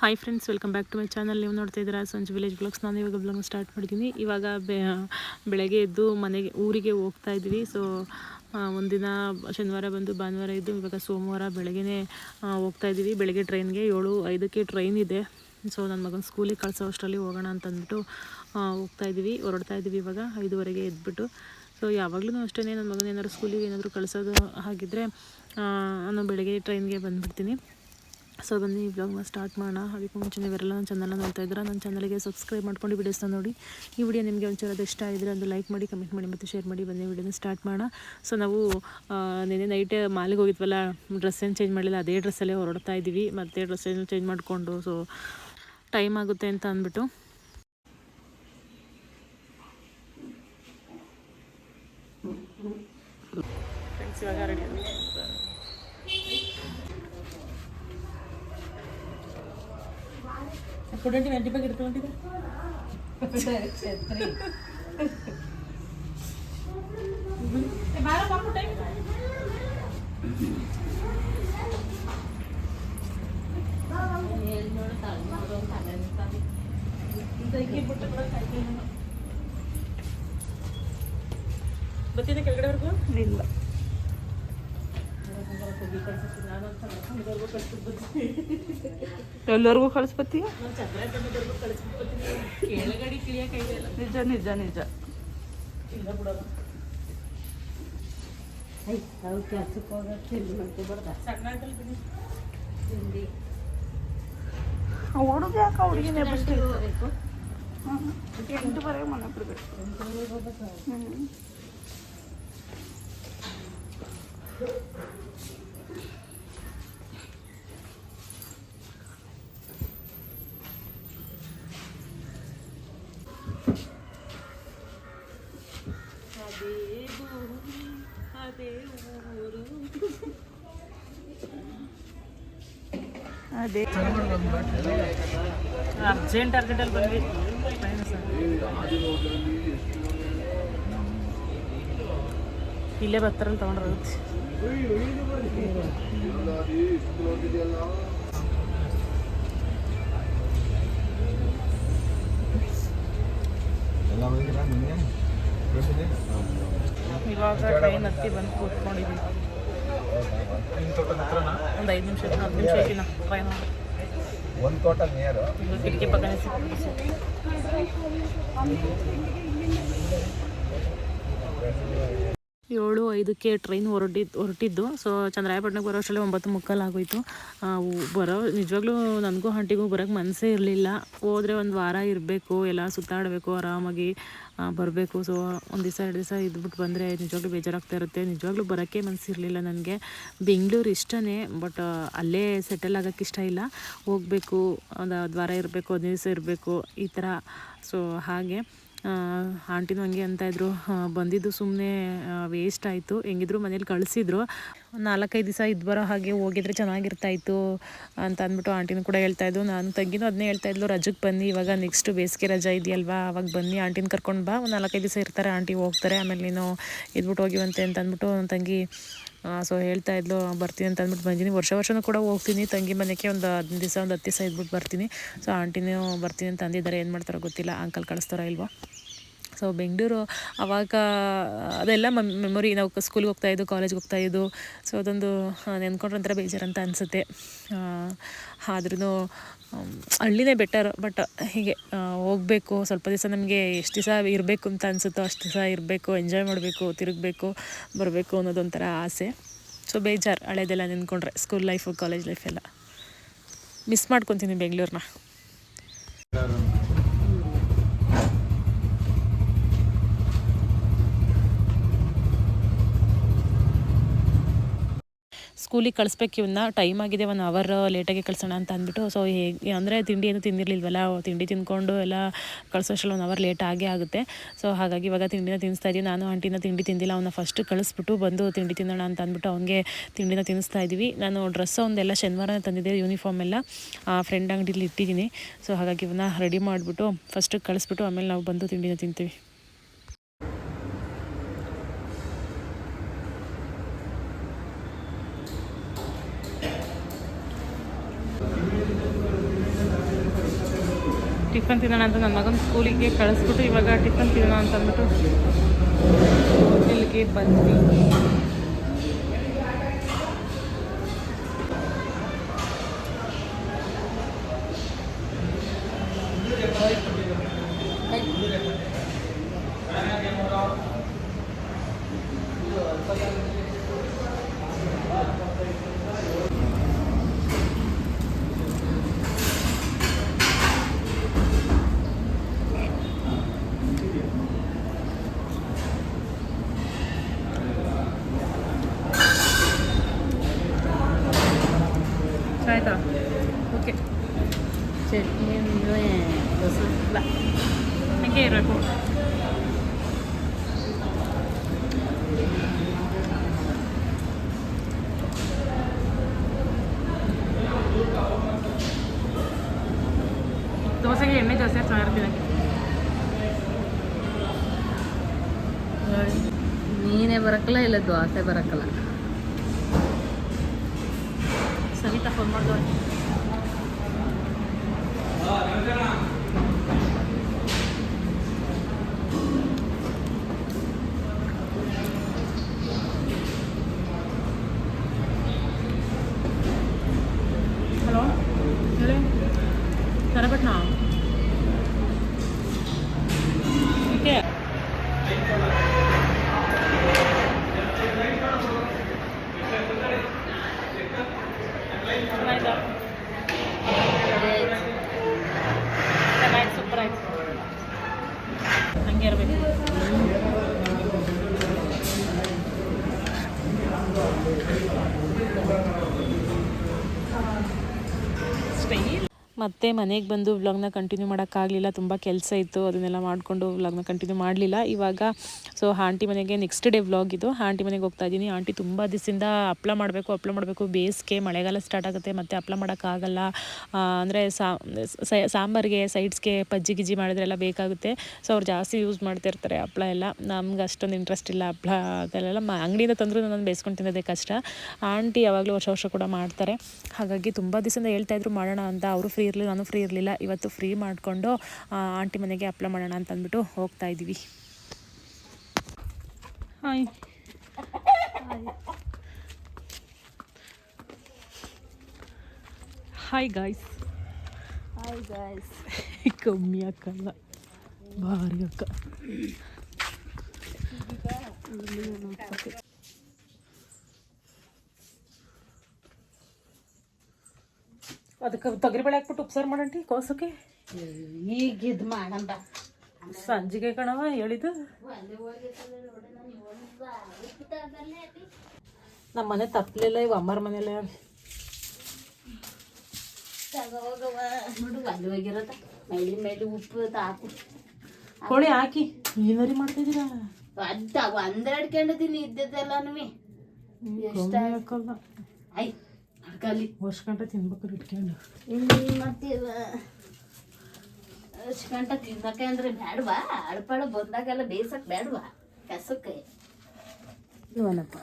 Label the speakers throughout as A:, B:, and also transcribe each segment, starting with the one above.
A: Hi friends welcome back to my channel ನೀವು ನೋಡ್ತಾ ಇದ್ದೀರಾ ಸಂಜ್ ವಿಲೇಜ್ ಬ್ಲಾಗ್ಸ್ ನಾನು ಇವಾಗ ಬ್ಲಾಗ್ ಸ್ಟಾರ್ಟ್ ಮಾಡಿದ್ದೀನಿ ಇವಾಗ ಬೆಳಗ್ಗೆ ಎದ್ದು ಮನೆಗೆ ಊರಿಗೆ ಹೋಗ್ತಾ ಇದ್ದೀವಿ ಸೊ ಒಂದಿನ ಶನಿವಾರ ಬಂದು ಭಾನುವಾರ ಇದ್ದು ಇವಾಗ ಸೋಮವಾರ ಬೆಳಗ್ಗೆ ಹೋಗ್ತಾ ಇದ್ದೀವಿ. ಬೆಳಗ್ಗೆ ಟ್ರೈನ್ಗೆ ಏಳು, ಐದಕ್ಕೆ ಟ್ರೈನ್ ಇದೆ. ಸೊ ನನ್ನ ಮಗನ ಸ್ಕೂಲಿಗೆ ಕಳಿಸೋ ಅಷ್ಟರಲ್ಲಿ ಹೋಗೋಣ ಅಂತಂದ್ಬಿಟ್ಟು ಹೋಗ್ತಾ ಇದ್ದೀವಿ. ಹೊರಡ್ತಾ ಇದ್ದೀವಿ ಇವಾಗ, ಐದುವರೆಗೆ ಎದ್ಬಿಟ್ಟು. ಸೊ ಯಾವಾಗಲೂ ಅಷ್ಟೇ ನನ್ನ ಮಗನ ಏನಾದ್ರು ಸ್ಕೂಲಿಗೆ ಏನಾದರೂ ಕಳಿಸೋದು ಹಾಗಿದ್ದರೆ ನಾನು ಬೆಳಗ್ಗೆ ಟ್ರೈನ್ಗೆ ಬಂದುಬಿಡ್ತೀನಿ. ಸೊ ಬನ್ನಿ, ಈ ವ್ಲಾಗ್ನ ಸ್ಟಾರ್ಟ್ ಮಾಡೋಣ. ಅದಕ್ಕೆ ಮುಂಚೆ ನೀವೆಲ್ಲ ನನ್ನ ಚಾನಲ್ನ ನೋಡ್ತಾ ಇದ್ದೀರಾ, ನನ್ನ ಚಾನಲ್ಗೆ ಸಬ್ಸ್ಕ್ರೈಬ್ ಮಾಡ್ಕೊಂಡು ವಿಡಿಯೋಸ್ನ ನೋಡಿ. ಈ ವಿಡಿಯೋ ನಿಮಗೆ ಒಂಚೂರು ಇಷ್ಟ ಆಗಿದ್ರೆ ಒಂದು ಲೈಕ್ ಮಾಡಿ ಕಮೆಂಟ್ ಮಾಡಿ ಮತ್ತು ಶೇರ್ ಮಾಡಿ, ಬನ್ನಿ ವಿಡಿಯೋನ ಸ್ಟಾರ್ಟ್ ಮಾಡೋಣ. ಸೊ ನಾವು ನಿನ್ನೆ ನೆನ್ನೆ ನೈಟ್ ಮಾಲಿಗೆ ಹೋಗಿದ್ವಲ್ಲ ಡ್ರೆಸ್ ಏನು ಚೇಂಜ್ ಮಾಡಲಿಲ್ಲ, ಅದೇ ಡ್ರೆಸ್ಸಲ್ಲೇ ಹೊರಡ್ತಾ ಇದ್ದೀವಿ. ಮತ್ತೆ ಡ್ರೆಸ್ ಏನು ಚೇಂಜ್ ಮಾಡಿಕೊಂಡು ಸೊ ಟೈಮ್ ಆಗುತ್ತೆ ಅಂತ ಅಂದ್ಬಿಟ್ಟು. ಫ್ರೆಂಡ್ಸ್ ಇವಾಗ ರೆಡಿ ಕೊಡಂಟಿ ವೆಂಟಿ ಬಗ್ಗೆ ಇಟ್ಕೊಂಡಿದ್ದೆ ಬಾರ ಪಾಪು ಟೈಮ್ ಬತ್ತಿದೆ ಕೆಳಗಡೆವರೆಗೂ
B: ಇಲ್ಲ ಎಲ್ಲರಿಗೂ ಕಳಿಸ್ಬತ್ತೀಯ
A: ಕೆಳಗಡೆ ಕಿಳಿಯಕ್ಕೆ
B: ನಿಜ ನಿಜ ನಿಜ ಹುಡುಗ ಯಾಕೆ ಹುಡುಗಿನೇ ಬಸ್ತಿ ಎಂಟುವರೆಗೆ ಮನೆ ಬಿಡ್ಬೇಕು ಹ್ಮ್.
A: ಅದೇ ಅದೇ ಊರು
B: ಅದೇ
A: ಅರ್ಜೆಂಟ್ ಅರ್ಜೆಂಟಲ್ಲಿ ಬಂದ್ವಿ ಟ್ರೈನ್ ಸರ್ ಇಲ್ಲೇ ಬರ್ತಾರಲ್ಲ ತೊಗೊಂಡ್ರಾಗುತ್ತೆ ಇವಾಗ ಟ್ರೈನ್ ಹತ್ತಿ ಬಂದು ಕೂತ್ಕೊಂಡಿದ್ದೀವಿ ಒಂದು ಐದು ನಿಮಿಷ ಹತ್ತು ನಿಮಿಷ ಐತಿನ ಟ್ರೈನ್
C: ಒಂದು ತೋಟ
A: ಇದು ಕಿಟಕಿ ಪಕ್ಕನೇ ಸಿಕ್ಕಿದೆ ಏಳು, ಐದಕ್ಕೆ ಟ್ರೈನ್ ಹೊರಟಿದ್ದು ಹೊರಟಿದ್ದು. ಸೊ ಚಂದ್ರಾಯಪಟ್ಟಣಕ್ಕೆ ಬರೋ ಅಷ್ಟರಲ್ಲಿ ಒಂಬತ್ತು ಮುಕ್ಕಾಲು ಆಗೋಯ್ತು. ಬರೋ, ನಿಜವಾಗ್ಲೂ ನನಗೂ ಆಂಟಿಗೂ ಬರೋಕ್ಕೆ ಮನಸ್ಸೇ ಇರಲಿಲ್ಲ. ಹೋದರೆ ಒಂದು ವಾರ ಇರಬೇಕು, ಎಲ್ಲ ಸುತ್ತಾಡಬೇಕು, ಆರಾಮಾಗಿ ಬರಬೇಕು. ಸೊ ಒಂದು ದಿವಸ, ಎರಡು ದಿವಸ ಇದ್ಬಿಟ್ಟು ಬಂದರೆ ನಿಜವಾಗ್ಲೂ ಬೇಜಾರಾಗ್ತಾ ಇರುತ್ತೆ. ನಿಜವಾಗ್ಲೂ ಬರೋಕ್ಕೆ ಮನಸ್ಸಿರಲಿಲ್ಲ ನನಗೆ. ಬೆಂಗಳೂರು ಇಷ್ಟನೇ ಬಟ್ ಅಲ್ಲೇ ಸೆಟಲ್ ಆಗೋಕ್ಕೆ ಇಷ್ಟ ಇಲ್ಲ. ಹೋಗಬೇಕು, ಒಂದು ವಾರ ಇರಬೇಕು ಹದಿನೈದು ದಿವಸ ಇರಬೇಕು, ಈ ಥರ ಸೊ ಹಾಗೆ. ಆಂಟಿನೂ ಹಂಗೆ ಅಂತ ಇದ್ರು. ಆ, ಬಂದಿದ್ದು ಸುಮ್ಮನೆ ವೇಸ್ಟ್ ಆಯಿತು. ಹೆಂಗಿದ್ರು ಮನೇಲಿ ಕಳಿಸಿದ್ರು. ನಾಲ್ಕೈದು ದಿವಸ ಇದ್ದು ಬರೋ ಹಾಗೆ ಹೋಗಿದ್ರೆ ಚೆನ್ನಾಗಿರ್ತಾಯಿತ್ತು ಅಂತ ಅಂದ್ಬಿಟ್ಟು ಆಂಟಿನೂ ಕೂಡ ಹೇಳ್ತಾ ಇದ್ದು ನಾನು ತಂಗಿನೂ ಅದನ್ನೇ ಹೇಳ್ತಾ ಇದ್ಲು ರಜಕ್ಕೆ ಬನ್ನಿ ಇವಾಗ ನೆಕ್ಸ್ಟ್ ಬೇಸಿಗೆ ರಜಾ ಇದೆಯಲ್ವಾ ಅವಾಗ ಬನ್ನಿ ಆಂಟಿನ ಕರ್ಕೊಂಡು ಬಾ. ಒಂದು ನಾಲ್ಕೈದು ದಿವಸ ಇರ್ತಾರೆ ಆಂಟಿ ಹೋಗ್ತಾರೆ ಆಮೇಲೆ ನೀನು ಇದ್ಬಿಟ್ಟು ಹೋಗಿವಂತೆ ಅಂತ ಅಂದ್ಬಿಟ್ಟು ನನ್ನ ತಂಗಿ ಸೊ ಹೇಳ್ತಾ ಇದ್ಲು, ಬರ್ತೀನಿ ಅಂತ ಅಂದ್ಬಿಟ್ಟು ಬಂದಿನಿ. ವರ್ಷ ವರ್ಷನೂ ಕೂಡ ಹೋಗ್ತೀನಿ. ತಂಗಿ ಮನೆಗೆ ಒಂದು ಹದಿನೈದು ದಿವಸ, ಒಂದು ಹತ್ತು ದಿವಸ ಇದ್ಬಿಟ್ಟು ಬರ್ತೀನಿ. ಸೊ ಆಂಟಿನೂ ಬರ್ತೀನಿ ಅಂತ ಅಂದಿದ್ದಾರೆ. ಏನು ಮಾಡ್ತಾರೋ ಗೊತ್ತಿಲ್ಲ. ಅಂಕಲ್ ಕಳಿಸ್ತಾರೋ ಇಲ್ವೋ. ಸೊ ಬೆಂಗಳೂರು ಅವಾಗ, ಅದೆಲ್ಲ ಮೆಮೊರಿ ನಾವು ಸ್ಕೂಲ್ಗೆ ಹೋಗ್ತಾಯಿದ್ದು ಕಾಲೇಜ್ಗೆ ಹೋಗ್ತಾಯಿದ್ದು ಸೊ ಅದೊಂದು ನೆನ್ಕೊಂಡ್ರೆ ಒಂಥರ ಬೇಜಾರಂತ ಅನಿಸುತ್ತೆ. ಆದ್ರೂ ಹಳ್ಳಿನೇ ಬೆಟರ್ ಬಟ್ ಹೀಗೆ ಹೋಗಬೇಕು, ಸ್ವಲ್ಪ ದಿವಸ ನಮಗೆ ಎಷ್ಟು ದಿವಸ ಇರಬೇಕು ಅಂತ ಅನಿಸುತ್ತೋ ಅಷ್ಟು ದಿವಸ ಇರಬೇಕು ಎಂಜಾಯ್ ಮಾಡಬೇಕು, ತಿರುಗಬೇಕು, ಬರಬೇಕು ಅನ್ನೋದೊಂಥರ ಆಸೆ. ಸೊ ಬೇಜಾರು ಹಳೇದೆಲ್ಲ ನಿಂತ್ಕೊಂಡ್ರೆ ಸ್ಕೂಲ್ ಲೈಫು ಕಾಲೇಜ್ ಲೈಫೆಲ್ಲ ಮಿಸ್ ಮಾಡ್ಕೊತೀನಿ ಬೆಂಗಳೂರನ್ನ ಸ್ಕೂಲಿಗೆ ಕಳಿಸ್ಬೇಕು ಇವನ್ನ ಟೈಮ್ ಆಗಿದೆ ಒನ್ ಅವರ್ ಲೇಟಾಗಿ ಕಳ್ಸೋಣ ಅಂತ ಅಂದ್ಬಿಟ್ಟು ಸೊ ಹೇಗೆ ಅಂದರೆ ತಿಂಡಿ ಏನು ತಿಂದಿರಲಿಲ್ವಲ್ಲ, ತಿಂಡಿ ತಿಂದ್ಕೊಂಡು ಎಲ್ಲ ಕಳ್ಸೋಷ್ಟ್ರಲ್ಲಿ ಒನ್ ಅವರ್ ಲೇಟ್ ಆಗೇ ಆಗುತ್ತೆ. ಸೊ ಹಾಗಾಗಿ ಇವಾಗ ತಿಂಡಿನ ತಿನ್ನಿಸ್ತಾ ಇದ್ದೀವಿ ನಾನು ಆಂಟಿನ ತಿಂಡಿ ತಿಂದಿಲ್ಲ ಅವನ್ನ ಫಸ್ಟ್ ಕಳಿಸ್ಬಿಟ್ಟು ಬಂದು ತಿಂಡಿ ತಿನ್ನೋಣ ಅಂತ ಅಂದ್ಬಿಟ್ಟು ಅವನಿಗೆ ತಿಂಡಿನ ತಿನ್ನಿಸ್ತಾ ಇದ್ದೀವಿ ನಾನು ಡ್ರೆಸ್ ಒಂದೆಲ್ಲ ಶನಿವಾರನೇ ತಂದಿದ್ದೆ ಯೂನಿಫಾರ್ಮ್ ಎಲ್ಲ ಫ್ರೆಂಡ್ ಅಂಗಡಿಲಿ ಇಟ್ಟಿದ್ದೀನಿ. ಸೊ ಹಾಗಾಗಿ ಇವನ್ನ ರೆಡಿ ಮಾಡಿಬಿಟ್ಟು ಫಸ್ಟ್ ಕಳಿಸ್ಬಿಟ್ಟು, ಆಮೇಲೆ ನಾವು ಬಂದು ತಿಂಡಿನ ತಿಂತೀವಿ. ಟಿಫನ್ ತಿನ್ನೋಣ ಅಂತ ನನ್ನ ಮಗನ ಸ್ಕೂಲಿಗೆ ಕಳಿಸ್ಬಿಟ್ಟು ಇವಾಗ ಟಿಫನ್ ತಿನ್ನೋಣ ಅಂತ ಅಂದ್ಬಿಟ್ಟು ಹೋಟೆಲ್ಗೆ ಬಂದ್ವಿ ಆಯ್ತಾ ಓಕೆ ಚಟ್ನಿ ಅಂದರೆ ಇಲ್ಲ ಹಂಗೆ ಇರಬೇಕು ದೋಸೆಗೆ ಎಣ್ಣೆ ಜಾಸ್ತಿ ಚೆನ್ನಾಗಿರ್ತೀನಿ
D: ನೀನೇ ಬರಕ್ಕಲ್ಲ ಇಲ್ಲ ದ್ವಾಸೆ ಬರಕ್ಕಲ್ಲ
A: ಸವಿತಾ ಫೋನ್ ಮಾಡಿದವ್ರೆ ಮತ್ತೆ ಮನೆಗೆ ಬಂದು ವ್ಲಾಗ್ನ ಕಂಟಿನ್ಯೂ ಮಾಡೋಕ್ಕಾಗಲಿಲ್ಲ, ತುಂಬ ಕೆಲಸ ಇತ್ತು, ಅದನ್ನೆಲ್ಲ ಮಾಡಿಕೊಂಡು ವ್ಲಾಗ್ನ ಕಂಟಿನ್ಯೂ ಮಾಡಲಿಲ್ಲ. ಇವಾಗ ಸೊ ಆಂಟಿ ಮನೆಗೆ ನೆಕ್ಸ್ಟ್ ಡೇ ವ್ಲಾಗ್ ಇದು. ಆಂಟಿ ಮನೆಗೆ ಹೋಗ್ತಾ ಇದ್ದೀನಿ ಆಂಟಿ ತುಂಬ ದಿವಸದಿಂದ ಹಪ್ಳ ಮಾಡಬೇಕು ಹಪ್ಳ ಮಾಡಬೇಕು. ಬೇಸಿಗೆ, ಮಳೆಗಾಲ ಸ್ಟಾರ್ಟ್ ಆಗುತ್ತೆ, ಮತ್ತು ಹಪ್ಳ ಮಾಡೋಕ್ಕಾಗಲ್ಲ ಅಂದರೆ ಸಾಂಬಾರಿಗೆ ಸೈಡ್ಸ್ಗೆ ಪಜ್ಜಿ ಗಿಜ್ಜಿ ಮಾಡಿದ್ರೆಲ್ಲ ಬೇಕಾಗುತ್ತೆ. ಸೊ ಅವ್ರು ಜಾಸ್ತಿ ಯೂಸ್ ಮಾಡ್ತಿರ್ತಾರೆ ಹಪ್ಳ ಎಲ್ಲ. ನಮ್ಗೆ ಅಷ್ಟೊಂದು ಇಂಟ್ರೆಸ್ಟ್ ಇಲ್ಲ ಹಪ್ಳ ಅದೆಲ್ಲ ಮ, ಅಂಗಡಿಯಿಂದ ತಂದರೂ ನಾನು ಬೇಯಿಸ್ಕೊಂಡು ತಿನ್ನೋದೇ ಕಷ್ಟ. ಆಂಟಿ ಯಾವಾಗಲೂ ವರ್ಷ ವರ್ಷ ಕೂಡ ಮಾಡ್ತಾರೆ. ಹಾಗಾಗಿ ತುಂಬ ದಿವಸದಿಂದ ಹೇಳ್ತಾ ಇದ್ರು, ಮಾಡೋಣ ಅಂತ. ಅವರು ಫ್ರೀ ಇರಲಿಲ್ಲ ನಾನು ಫ್ರೀ ಇರಲಿಲ್ಲ ಇವತ್ತು ಫ್ರೀ ಮಾಡಿಕೊಂಡು ಆಂಟಿ ಮನೆಗೆ ಅಪ್ಲೈ ಮಾಡೋಣ ಅಂತ ಅಂದ್ಬಿಟ್ಟು ಹೋಗ್ತಾ ಇದ್ದೀವಿ. Hi hi guys
D: hi guys
A: ಕಮ್ಮಿ ಅಕ್ಕಲ್ಲ ಭಾರಿ ಅಕ್ಕ. ಅದಕ್ಕೆ ತೊಗರಿಬೇಳೆ ಹಾಕ್ಬಿಟ್ಟು ಉಪ್ಸಾರು ಮಾಡಂಟಿ ಕೋಸಕ್ಕೆ.
D: ಈಗಿದ್ ಮಾಡಂಬ.
A: ಸಂಜಿಗೆ ಕಣವ ಹೇಳಿದ್ದು. ನಮ್ಮ ಮನೆ ತಪ್ಪಲಿಲ್ಲ ಇವು ಅಮ್ಮರ ಮನೆಯಲ್ಲ
D: ಹೋಗಿರೋದ. ಮೇಲೆ ಮೇಲೆ ಉಪ್ಪು ಹಾಕು.
A: ಕೋಳಿ ಹಾಕಿ ಏನರಿ ಮಾಡ್ತಿದ್ದೀರಾ
D: ಅದ್ ಒಂದೆರಡು ಕೆಂಡದಿನಿ ಇದ್ದದ್ದೆಲ್ಲನೂ ಎಷ್ಟ
A: ಹೊಸ್ಕಂಟ ತಿನ್ಬೇಕು ಇಟ್ಕೊಂಡು.
D: ಇಲ್ಲಿ ಹೊಸ್ಕಂಟ ತಿನ್ನಕ್ಕೆ ಅಂದ್ರೆ ಬೇಡವಾ ಅಳ್ಪಾಳು ಬಂದಾಗೆಲ್ಲ ಬೇಯಿಸಕ್ ಬೇಡವಾ ಕೆಸಕ್ಕೆ ಇವನಪ್ಪ.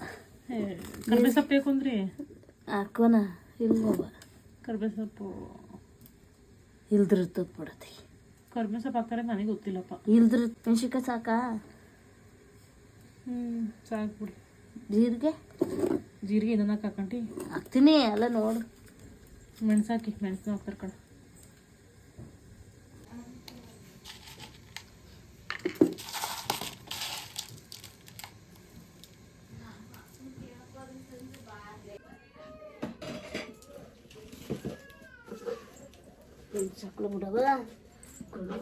A: ಕರ್ಬೇ ಸೊಪ್ಪು ಬೇಕು ಅಂದ್ರಿ
D: ಹಾಕೋನ ಇಲ್ವವ.
A: ಕರ್ಬೇ ಸೊಪ್ಪು.
D: ಇಲ್ದ್ರ ಬಿಡತಿ.
A: ಕರ್ಬೇ ಸೊಪ್ಪು ಹಾಕ್ತಾರೆ ನನಗೆ ಗೊತ್ತಿಲ್ಲಪ್ಪ.
D: ಇಲ್ದ್ರ ಮೆಣಸಿನ್ಕಾಯಿ ಸಾಕಾ?
A: ಹ್ಞೂ ಸಾಕು ಬಿಡಿ.
D: ಜೀರಿಗೆ?
A: ಜೀರಿಗೆ ಇದನ್ನ ಹಾಕೊಂಡಿ
D: ಹಾಕ್ತೀನಿ ಎಲ್ಲ ನೋಡು.
A: ಮೆಣಸು ಹಾಕಿ ಮೆಣಸು ಹಾಕ್ತಾರೆ ಕಣ
D: ಸಕ್ಳು ಬಿಡವ ಕುಳ್ಳು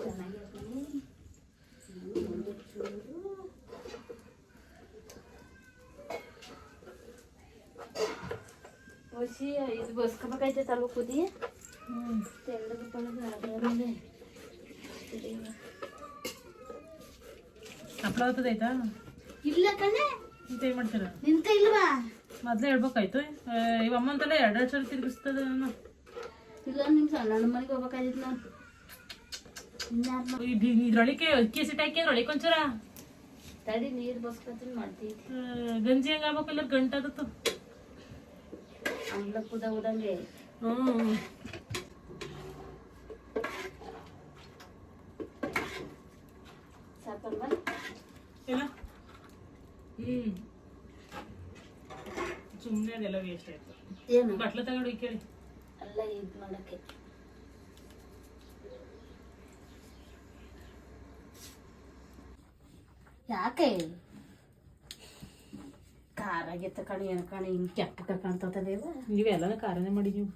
D: ಹೊಸಿ ಇದು ಬಸ್ಕೋಬೇಕಾಯ್ತೆ ತಲ್ವ ಕುದಿ
A: ಹ್ಞೂ
D: ತೆಳ್ಳಗೆ ಹಪ್ಳ
A: ಹಪ್ಪಳ
D: ಇಲ್ಲ ಕಣೆ.
A: ಅಂತ ಏನು ಮಾಡ್ತೀರಾ?
D: ನಿಂತ ಇಲ್ವಾ?
A: ಮೊದಲೇ ಹೇಳ್ಬೇಕಾಯ್ತು. ಇವ ಅಮ್ಮಂತಲ್ಲ ಎರಡು ಸಲ ತಿರುಗಿಸ್ತದೆ ನಾನು
D: ಇಲ್ಲ ನಿಮ್ಮ ಸಣ್ಣ ಮನೆಗೆ ಹೋಗ್ಬೇಕಾಗಿತ್ತು ನಾನು. ಈ
A: ಇದ್ರೊಳಗೆ ಅಕ್ಕಿ ಸಿಟ್ಟು ಹಾಕಿ ಅದ್ರೊಳಗೆ ಒಂಚೂರ.
D: ತಡಿ ನೀರು ಬಸ್ಕೊತೀನಿ ಮಾಡ್ತೀವಿ
A: ಆ, ಗಂಜಿ ಹೆಂಗೆ ಆಗ್ಬೇಕಲ್ಲ ಗಂಟದತ್ತು?
D: உள்ளக்கு உதவுதங்க சாப்பிடுவா
A: ಸುಮ್ಮನೆ ಅದೆಲ್ಲ ವೇಸ್ಟ್ ಆಯ್ತು
D: ಏನು
A: ಬಟ್ಲು ತಗೊಂಡು ಇಕ್ಕೇಳಿ
D: ಅಲ್ಲ ಇದು ಮಾಡಕ್ಕೆ ಯಾಕೆ ಖಾರ ಆಗಿತ್ತ ಕಣಿ ಏನು ಕಣಿ ಹಿಂಗೆ ಕೆಪ್ಪಕ ನೀವು
A: ಎಲ್ಲನೂ ಖಾರನೇ ಮಾಡಿ ನೀವು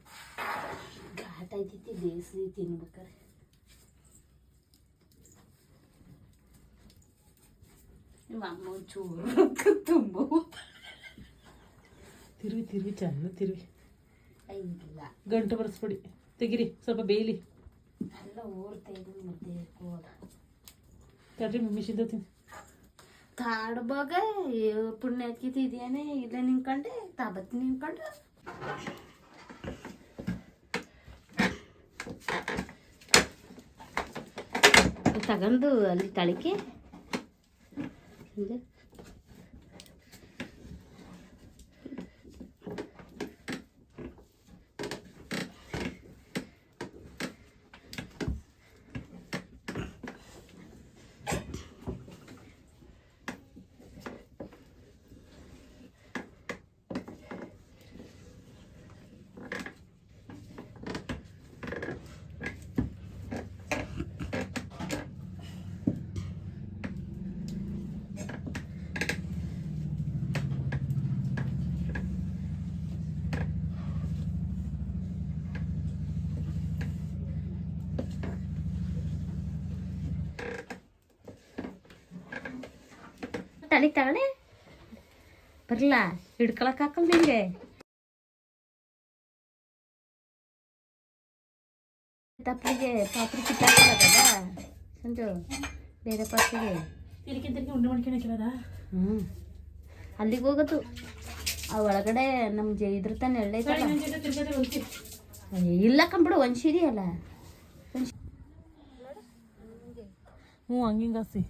D: ಘಾಟ್ ಐತಿ ಬೇಯಿಸಿ ತಿನ್ಬೇಕಾರೆ. ನಿಮ್ಮ ಅಮ್ಮ ಒಂಚೂರು ತುಂಬು.
A: ತಿರುವಿ ತಿರುವಿ ಚೆಂದ ತಿರುವಿ.
D: ಇಲ್ಲ
A: ಗಂಟು ಬರ್ಸ್ಬಿಡಿ. ತೆಗಿರಿ ಸ್ವಲ್ಪ ಬೇಯ್ಲಿ.
D: ಎಲ್ಲ ಊರ್ತಾ ಇದು ಮುದ್ದೆ ಕೋಡ
A: ತಡ್ರಿ ಮಿಷಿನ್ ತಿನ್.
D: ತಾಡ್ಬಾಗ ಪುಣ್ಯ ಇದೆಯೇನೆ ಇಲ್ಲೇ ನಿಂತ್ಕೊಂಡೆ ತಾಬತ್ತಿ ನಿಂತ್ಕೊಂಡೆ ತಗೊಂಡು ಅಲ್ಲಿ ತಳಿಕೆ ಹಿಂಗೆ ತಳಿಗೆ ತಗೊಳ್ಳಿ ಬರಲ್ಲ ಹಿಡ್ಕೊಳಕ್ ಹಾಕಲ್ ನಿಂಗೆ ತಪ್ಪಲಿಗೆ ಪಾತ್ರೆ ಕಿತ್ತಾಕಲ್ಲ ಸಂಜು ಬೇರೆ ಪಾತ್ರೆಗೆ
A: ತಿರ್ಗಿ ತಿರ್ಗಿ ಉಂಡೆ ಮಾಡ್ಕೊಳಕ್ಕಿಲ್ಲದ
D: ಹ್ಞೂ ಅಲ್ಲಿಗೆ ಹೋಗೋದು ಆ ಒಳಗಡೆ ನಮ್ಮ ಜೆ ಇದ್ರ ತಾನೆ ಎಳ್ಳೈತಲ್ಲ
A: ತಿರ್ಗದೆ ಹೋಗ್ತಿ
D: ಇಲ್ಲ ಕಂಬಿಡು ಒಂದ್ಸಿರಿ ಅಲ್ಲ
A: ಹ್ಞೂ ಹಂಗಿಂಗಾಸಿ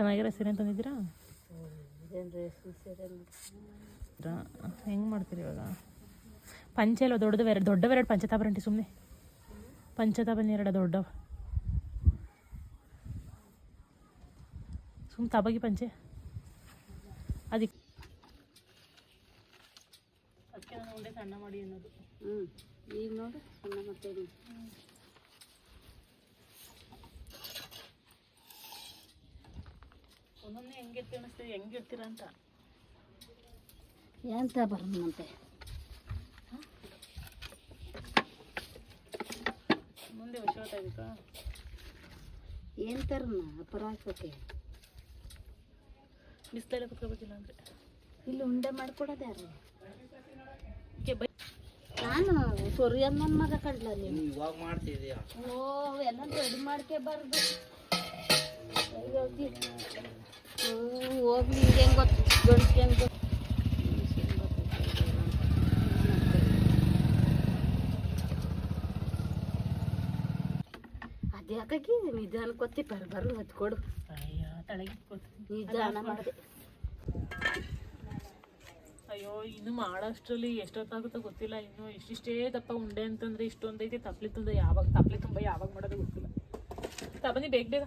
A: ಚೆನ್ನಾಗಿರೋ ಸೀರೆ ತಂದಿದ್ದೀರಾ? ಹೆಂಗೆ ಮಾಡ್ತೀರಿ ಇವಾಗ? ಪಂಚೆ ಅಲ್ವ? ದೊಡ್ಡದು ಎರಡು ದೊಡ್ಡವೆರಡು ಪಂಚತಾ ಬರಂಟಿ ಸುಮ್ಮನೆ ಪಂಚತಾ ಎರಡ ಎರಡು ದೊಡ್ಡವ. ತಬಗಿ ಪಂಚೆ. ಅದಕ್ಕೆ ಅದಕ್ಕೆ ನಾನು ಒಂದೇ ಸಣ್ಣ ಮಾಡಿ ಅನ್ನೋದು.
D: ಹ್ಞೂ ಈಗ ನೋಡು ಸಣ್ಣ ಮತ್ತೆ
A: ಒಂದೊಂದೇ ಹೆಂಗಿರ್ತೀವಿ ಅನಿಸ್ತೀವಿ ಹೆಂಗಿರ್ತೀರ ಅಂತ.
D: ಎಂತ ಬರ್ಮಂತೆ
A: ಮುಂದೆ ಹುಷಾರಾಗಬೇಕಾ
D: ಏನು ತರನ ಅಪರ ಹಾಕೋಕೆ
A: ಬಿಸಿಲೆಲ್ಲ ಕುತ್ಕೋಬೇಕಿಲ್ಲ ಅಂದರೆ.
D: ಇಲ್ಲಿ ಉಂಡೆ ಮಾಡ್ಕೊಡೋದು ಯಾರು? ನಾನು ಸೊರಿಯನ್ ಮಗ ಕಡ್ಲ ನೀವು?
C: ಇವಾಗ ಮಾಡ್ತಿದ್ಯಾ?
D: ಓ ಎಲ್ಲ ರೆಡಿ ಮಾಡ್ಕೋಬಾರ್ದು ಹೋಗ್ಲಿ ಹಿಂಗೆ ಗೊತ್ತು ಗೊತ್ತು ಅದ್ಯಾಕಾಗಿ ನಿಧಾನ ಕೊತ್ತಿ ಬರ್ ಬರು ಹತ್ಕೊಡು ನಿಧಾನ ಮಾಡಿದೆ
A: ಅಯ್ಯೋ, ಇನ್ನು ಮಾಡೋಷ್ಟರಲ್ಲಿ ಎಷ್ಟೊತ್ತಾಗುತ್ತೋ ಗೊತ್ತಿಲ್ಲ. ಇನ್ನು ಇಷ್ಟಿಷ್ಟೇ ದಪ್ಪ ಉಂಡೆ ಅಂತಂದ್ರೆ ಇಷ್ಟೊಂದು ಐತಿ ತಪ್ಲಿ ತುಂಬ ಯಾವಾಗ ತಪ್ಲಿ ತುಂಬ ಯಾವಾಗ ಮಾಡೋದು ಗೊತ್ತಿಲ್ಲ. ತಬನ್ನಿ ಬೇಗ ಬೇಗ.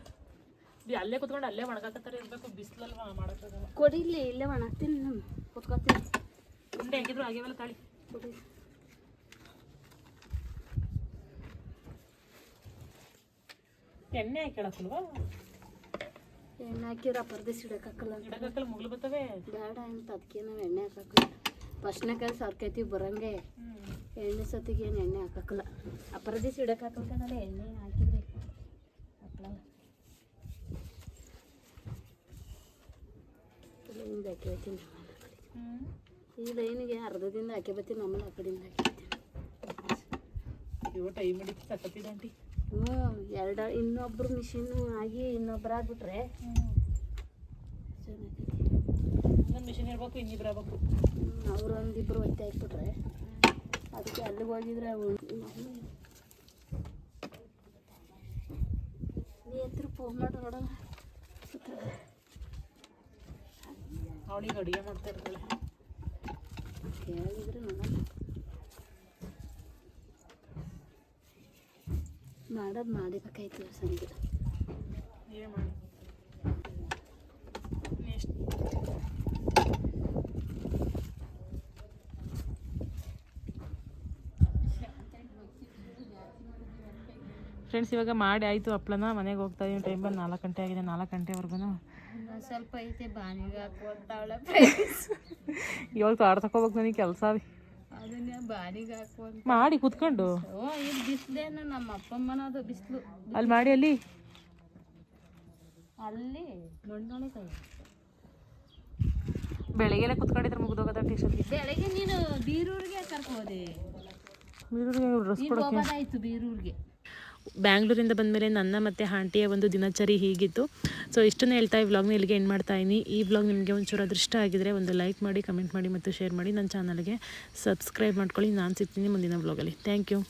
A: ಇದು ಅಲ್ಲೇ ಕುತ್ಕೊಂಡು ಅಲ್ಲೇ ಒಣಗಾಕತ್ತಾರೆ ಇರಬೇಕು ಬಿಸಿಲಲ್ವಾ ಮಾಡೋಕ್ಕಾಗಲ್ಲ
D: ಕೊಡಿಲಿ ಇಲ್ಲೇ ಒಣಗ್ತೀನಿ ನಾನು ಕುತ್ಕೊತೀನಿ
A: ಉಂಡೆ ಹೆಂಗಿದ್ರು ಆಗ್ಯಾವಲ್ಲ ತಾಳಿ
D: ಕೊಡಿ
A: ಎಣ್ಣೆ ಹಾಕಿಳಕ್ಕಲ್ವಾ
D: ಎಣ್ಣೆ ಹಾಕಿರ ಪರ್ದೆ ಸಿಡಕ್ಕಾಗಲ್ಲ
A: ಗಿಡಗಕ್ಕಲ್ಲಿ ಮುಗ್ಲು ಬರ್ತವೆ
D: ಬೇಡ ಅಂತ ಅದಕ್ಕೆ ನಾವು ಎಣ್ಣೆ ಹಾಕಲ್ಲ ಫಸ್ಟ್ನೇ ಕಾಯಿ ಸರ್ಕೈತಿ ಬರಂಗೆ ಎಣ್ಣೆ ಸತಿಗೆ ಏನು ಎಣ್ಣೆ ಹಾಕಕ್ಕಲ್ಲ ಆ ಪರದೆ ಸಿಡಕ್ಕೆ ಹಾಕಲ್ಕನಲ್ಲ ಎಣ್ಣೆ ಹಾಕಿದ್ರಿ ಹಾಕಿ ಬತ್ತೀನಿ. ಈ ಲೈನಿಗೆ ಅರ್ಧದಿಂದ ಹಾಕಿ ಬತ್ತೀನಿ ಆಮೇಲೆ ಆ ಕಡೆಯಿಂದ ಹಾಕಿ
A: ಬತ್ತೀನಿ
D: ಹ್ಞೂ ಎರಡು ಇನ್ನೊಬ್ರು ಮಿಷಿನ್ನು ಆಗಿ ಇನ್ನೊಬ್ರು ಆಗ್ಬಿಟ್ರೆ
A: ಮಿಷಿನ್ ಇರ್ಬೇಕು ಇನ್ನಿಬ್ರು ಆಗ್ಬೇಕು.
D: ಅವ್ರು ಒಂದಿಬ್ರು ಒತ್ತೆ ಹಾಕ್ಬಿಟ್ರೆ ಅದಕ್ಕೆ ಅಲ್ಲಿಗೆ ಹೋಗಿದ್ರೆ ಎತ್ತರು ನೀ ಹತ್ರ ಫೋನ್ ಮಾಡಿ ನೋಡೋಣ.
A: ಅವಳಿಗೆ ಅಡುಗೆ ಮಾಡ್ತಾ ಇರ್ತಾಳೆ.
D: ಕೇಳಿದ್ರೆ ಮಾಡೋದು ಮಾಡಬೇಕಾಯ್ತು ಸಂಜೆ.
A: ನೀವೇ ಮಾಡಿ? ಫ್ರೆಂಡ್ಸ್ ಇವಾಗ ಮಾಡಿ ಆಯಿತು. ಹಪ್ಪಳನ ಮನೆಗೆ ಹೋಗ್ತಾ ಇದ್ದೀನಿ ಟೈಮ್ ಬಂದು ನಾಲ್ಕು ಗಂಟೆ ಆಗಿದೆ. ನಾಲ್ಕು ಗಂಟೆವರೆಗೂ
D: ಸ್ವಲ್ಪ ಐತೆ ಬಾನಿಗೆ ಹಾಕುವಂತಾವಳೆ
A: ಇವಾಗ ತೋಟ ತಕೋಬೇಕು ನನಗೆ ಕೆಲಸ
D: ಅದನ್ನ ಬಾನಿಗೆ ಹಾಕುವಂತ.
A: ಮಾಡಿ ಕುತ್ಕೊಂಡು.
D: ಓ ಇದು ಬಿಸಿಲೇನು ನಮ್ಮ ಅಪ್ಪಮ್ಮನದು ಬಿಸಿಲು.
A: ಅಲ್ಲಿ ಮಾಡಿ ಅಲ್ಲಿ.
D: ಅಲ್ಲಿ ಮಣ್ಣೊಳಗೆ ಕೈ
A: ಬೆಳಗ್ಗೆಲ್ಲ ಕುತ್ಕೊಂಡಿದ್ರೆ ಮುಗಿದೋಗದ ಟೀ ಶರ್ಟ್
D: ಬೆಳಗ್ಗೆ ನೀನು ಬೀರೂರಿಗೆ ಕರ್ಕೋದೆ
A: ಡ್ರೆಸ್
D: ಕೊಡೋಕೆ? ಬೀರೂರಿಗೆ.
A: ಬ್ಯಾಂಗ್ಳೂರಿಂದ ಬಂದಮೇಲೆ ನನ್ನ ಮತ್ತು ಆಂಟಿಯ ಒಂದು ದಿನಚರಿ ಹೀಗಿತ್ತು. ಸೊ ಇಷ್ಟನ್ನು ಹೇಳ್ತಾ ಈ ವ್ಲಾಗ್ನ ಇಲ್ಲಿಗೆ ಎಂಡ್ ಮಾಡ್ತಾ ಇದ್ದೀನಿ. ಈ ವ್ಲಾಗ್ ನಿಮಗೆ ಒಂಚೂರು ಅದೃಷ್ಟ ಆಗಿದ್ದರೆ ಒಂದು ಲೈಕ್ ಮಾಡಿ ಕಮೆಂಟ್ ಮಾಡಿ ಮತ್ತು ಶೇರ್ ಮಾಡಿ ನನ್ನ ಚಾನಲ್ಗೆ ಸಬ್ಸ್ಕ್ರೈಬ್ ಮಾಡ್ಕೊಳ್ಳಿ. ನಾನು ಸಿಗ್ತೀನಿ ಮುಂದಿನ ವ್ಲಾಗಲ್ಲಿ ಥ್ಯಾಂಕ್ ಯು